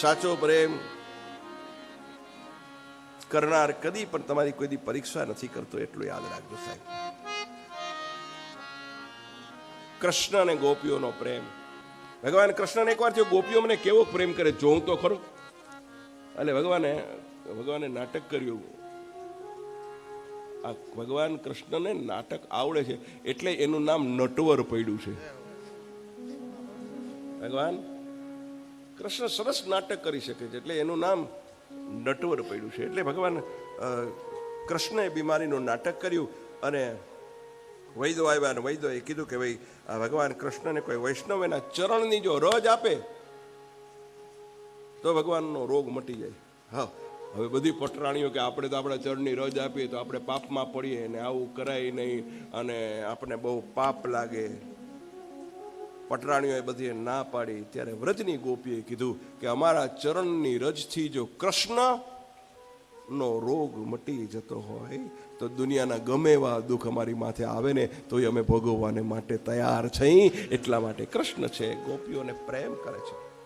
સાચો પ્રેમ કરનાર કદી પણ તમારી કોઈ પરીક્ષા નથી કરતો એટલું યાદ રાખજો સાહેબ. કૃષ્ણ અને ગોપીઓનો પ્રેમ. ભગવાન કૃષ્ણને એકવાર થયો, ગોપીઓ મને કેવો પ્રેમ કરે જોઉં તો ખરો? એટલે ભગવાને ભગવાને નાટક કર્યું. આ ભગવાન કૃષ્ણને નાટક આવડે છે, એટલે એનું નામ નટવર પડ્યું છે. ભગવાન કૃષ્ણ સરસ નાટક કરી શકે છે. એટલે એનું નામ નટવર પડ્યું છે. એટલે ભગવાન કૃષ્ણએ બીમારીનું નાટક કર્યું અને વૈદો આવ્યા અને વૈદોએ કીધું કે ભાઈ ભગવાન કૃષ્ણને કોઈ વૈષ્ણવ એના ચરણની જો રજ આપે, તો ભગવાનનો રોગ મટી જાય. હા, હવે બધી પટરાણીઓ કે આપણે તો આપણા ચરણની રજ આપીએ તો આપણે પાપમાં પડીએ ને આવું કરાય નહીં અને આપણે બહુ પાપ લાગે. પટરાણીઓએ બધી ના પાડી. ત્યારે વ્રજની ગોપીએ કીધું કે અમારા ચરણની રજથી જો કૃષ્ણ નો રોગ મટી જતો હોય, તો દુનિયાના ગમે એવા દુઃખ અમારી માથે આવે ને, તોય અમે ભોગવવાને માટે તૈયાર છીએ. એટલા માટે કૃષ્ણ છે, ગોપીઓને પ્રેમ કરે છે.